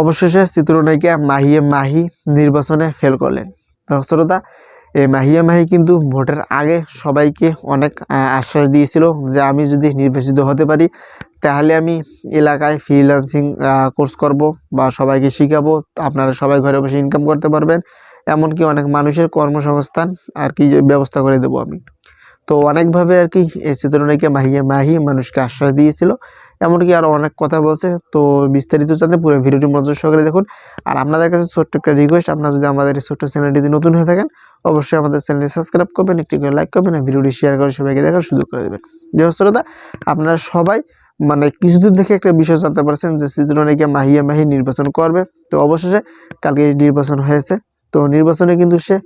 অবশেষে চিত্রনায়িকা মাহিয়ে মাহি নির্বাচনে ফেল করলেন। দর্শকতা এই মাহিয়া মাহি কিন্তু ভোটের আগে সবাইকে অনেক আশ্বাস দিয়েছিল যে আমি যদি নির্বাচিত হতে পারি, তাহলে আমি এলাকায় ফ্রিল্যান্সিং কোর্স করব বা সবাইকে শিখাবো, আপনারা সবাই ঘরে বসে ইনকাম করতে পারবেন। এমনকি অনেক মানুষের কর্মসংস্থান আর কি ব্যবস্থা করে দেবো আমি। তো অনেকভাবে আর কি এই চিত্রনায়িকা মাহিয়া মাহি মানুষকে আশ্বাস দিয়েছিল। এমনকি আরও অনেক কথা বলছে। তো বিস্তারিত জানতে পুরো ভিডিওটি মনোযোগ সহকারে দেখুন। আর আপনাদের কাছে ছোট্ট একটা রিকোয়েস্ট আপনারা যদি আমাদের এই ছোট্ট চ্যানেলটিতে নতুন হয়ে থাকেন, অবশ্যই আমাদের চ্যানেলটি সাবস্ক্রাইব করবেন, একটি করে লাইক করবেন, আর ভিডিওটি শেয়ার করে সবাইকে দেখার সুযোগ করে দেবেন। দর্শকতা আপনারা সবাই মানে কিছুদিন থেকে একটা বিষয় জানতে পারছেন যে চিত্রনায়িকা মাহিয়া মাহি নির্বাচন করবে। তো অবশেষে কালকে নির্বাচন হয়েছে, তো নির্বাচনে কিন্তু সে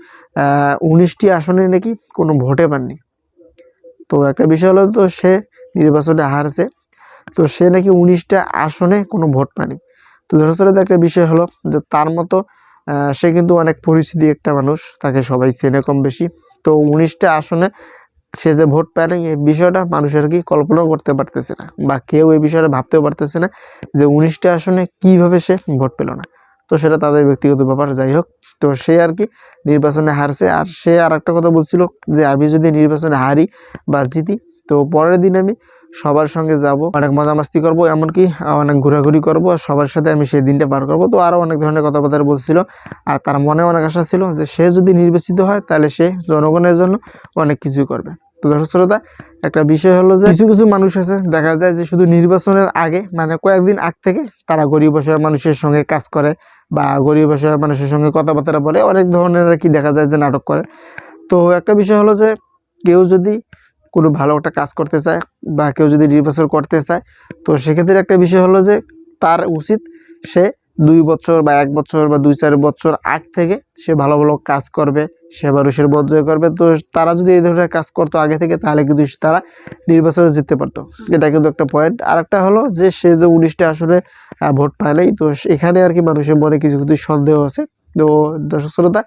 উনিশটি আসনে নাকি কোনো ভোটে পাননি। তো একটা বিষয় হলো তো সে নির্বাচনে হারছে। তো সে নাকি উনিশটা আসনে কোনো ভোট পায়নি। তো দর্শকরা একটা বিষয় হলো যে তার মতো সে কিন্তু অনেক পরিচিতি একটা মানুষ, তাকে সবাই চেনে কম বেশি। তো উনিশটা আসনে সে যে ভোট পায় এই বিষয়টা মানুষের কি কল্পনাও করতে পারতেছে না বা কেউ এই বিষয়টা ভাবতেও পারতেছে না যে উনিশটা আসনে কীভাবে সে ভোট পেল না। তো সেটা তাদের ব্যক্তিগত ব্যাপার, যাই হোক। তো সে আর কি নির্বাচনে হারছে। আর সে আর একটা কথা বলছিল যে, আমি যদি নির্বাচনে হারি বা জিতি, তো পরের দিন আমি সবার সঙ্গে যাব। অনেক মজা মাস্তি করব, এমনকি অনেক ঘোরাঘুরি করব। সবার সাথে আমি সেই দিনটা পার করব। তো আরও অনেক ধরনের কথাবার্তা বলছিল। আর তার মনে অনেক আশা ছিল যে সে যদি নির্বাচিত হয়, তাহলে সে জনগণের জন্য অনেক কিছুই করবে। তো দর্শক শ্রোতা, একটা বিষয় হলো যে কিছু কিছু মানুষ আছে, দেখা যায় যে শুধু নির্বাচনের আগে মানে কয়েকদিন আগ থেকে তারা গরিব অসহায় মানুষের সঙ্গে কাজ করে বা গরিব অসহায় মানুষের সঙ্গে কথাবার্তা বলে। অনেক ধরনের আর কি দেখা যায় যে নাটক করে। তো একটা বিষয় হলো যে কেউ যদি কোনো ভালো একটা কাজ করতে চায় বা কেউ যদি নির্বাচন করতে চায়, তো সেক্ষেত্রে একটা বিষয় হলো যে তার উচিত সে দুই বছর বা এক বছর বা দুই চার বছর আগ থেকে সে ভালো ভালো কাজ করবে, সে মানুষের বর্জয় করবে। তো তারা যদি এই ধরনের কাজ করতো আগে থেকে, তাহলে কিন্তু তারা নির্বাচনে জিততে পারতো। এটা কিন্তু একটা পয়েন্ট আর একটা হলো যে সে যে উনিশটা আসলে ভোট পায় নাই, তো এখানে আর কি মানুষের মনে কিছু কিছু সন্দেহ আছে। তো দর্শক শ্রোতা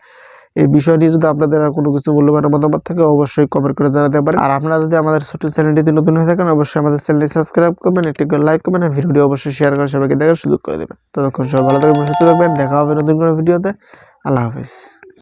এই বিষয় নিয়ে যদি আপনাদের আর কোনো কিছু মূল্যবান মতামত থাকে, অবশ্যই কমেন্ট করে জানাতে পারেন। আর আপনারা যদি আমাদের ছোট চ্যানেলটিতে নতুন হয়ে থাকেন, অবশ্যই আমাদের চ্যানেলটি সাবস্ক্রাইব করবেন, একটি করে লাইক করবেন, আর ভিডিওটি অবশ্যই শেয়ার করে সবাইকে দেখার সুযোগ করে দেবেন। ততক্ষণ সবাই ভালো থাকবেন, সুস্থ থাকবেন, দেখা হবে নতুন কোনো ভিডিওতে। আল্লাহ হাফিজ।